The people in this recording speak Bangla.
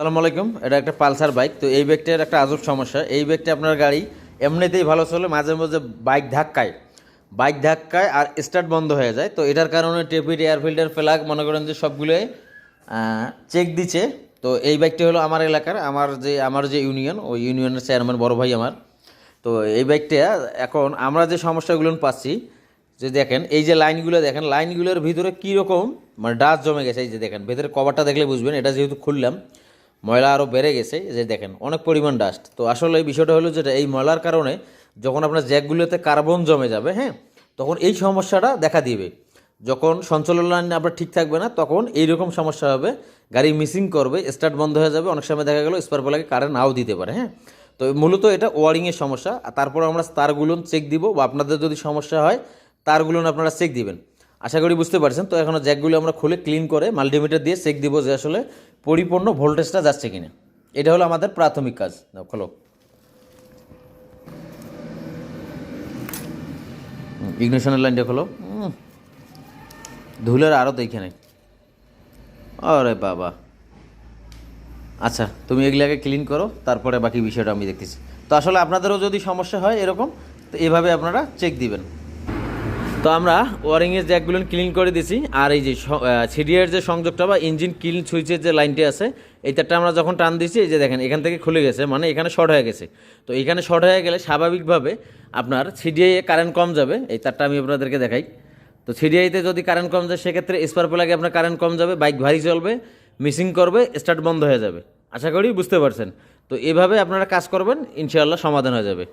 আসসালামু আলাইকুম, এটা একটা পালসার বাইক, তো এই ব্যাগটার একটা আজব সমস্যা। এই বাইকটা আপনার গাড়ি এমনিতেই ভালো চলে, মাঝে মাঝে বাইক ধাক্কায়। বাইক ধাক্কায় আর স্টার্ট বন্ধ হয়ে যায়, তো এটার কারণে টেপিড, এয়ার ফিল্টার ফ্ল্যাগ মনে করেন যে সবগুলোই চেক দিচ্ছে। তো এই বাইকটি হলো আমার এলাকার, আমার যে আমার যে ইউনিয়ন, ওই ইউনিয়নের চেয়ারম্যান বড় ভাই আমার। তো এই বাইকটা এখন আমরা যে সমস্যাগুলো পাচ্ছি, যে দেখেন, এই যে লাইনগুলো দেখেন, লাইনগুলোর ভিতরে কীরকম মানে ডাস্ট জমে গেছে, এই যে দেখেন, ভেতরে কভারটা দেখলে বুঝবেন, এটা যেহেতু খুললাম ময়লা আরও বেড়ে গেছে যে দেখেন, অনেক পরিমাণ ডাস্ট তো আসলে এই বিষয়টা হলো যেটা, এই ময়লার কারণে যখন আপনার জ্যাকগুলোতে কার্বন জমে যাবে হ্যাঁ তখন এই সমস্যাটা দেখা দিবে। যখন সঞ্চালন লাইন আপনার ঠিক থাকবে না, তখন এইরকম সমস্যা হবে, গাড়ি মিসিং করবে স্টার্ট বন্ধ হয়ে যাবে, অনেক সময় দেখা গেলো স্পার প্লাগে কারেন্ট নাও দিতে পারে হ্যাঁ। তো মূলত এটা ওয়ারিংয়ের সমস্যা, আর তারপর আমরা তারগুলো চেক দিব, বা আপনাদের যদি সমস্যা হয়, তারগুলো আপনারা চেক দিবেন। আশা করি বুঝতে পারছেন, তো এখন জ্যাকগুলো আমরা খুলে ক্লিন করে মাল্টিমিটার দিয়ে চেক দিব যে আসলে পরিপূর্ণ ভোল্টেজটা যাচ্ছে কিনা। এটা হলো আমাদের প্রাথমিক কাজ। খোলো। ইগনিশনের লাইনটা খোলো। ধুলের আরও দেখে নেই আরে বাবা। আচ্ছা তুমি এগুলাকে ক্লিন করো, তারপরে বাকি বিষয়টা আমি দেখতেছি। তো আসলে আপনাদেরও যদি সমস্যা হয় এরকম, তো এভাবে আপনারা চেক দিবেন। তো আমরা ওয়ারিংয়ের জ্যাকগুলো ক্লিন করে দিছি, আর এই যে সিডিআর যে সংযোগটা বা ইঞ্জিন কিল সুইচের যে লাইনটি আছে এই তারটা আমরা যখন টান দিছি, এই যে দেখেন, এখান থেকে খুলে গেছে মানে এখানে শর্ট হয়ে গেছে। তো এখানে শর্ট হয়ে গেলে স্বাভাবিকভাবে আপনার সিডিআই কারেন্ট কম যাবে। এই তারটা আমি আপনাদেরকে দেখাই। তো সিডিআইতে যদি কারেন্ট কম যায়, সেক্ষেত্রে স্পার প্লাগে আপনার কারেন্ট কম যাবে বাইক ভারী চলবে মিসিং করবে স্টার্ট বন্ধ হয়ে যাবে। আশা করি বুঝতে পারছেন। তো এভাবে আপনারা কাজ করবেন, ইনশাআল্লাহ সমাধান হয়ে যাবে।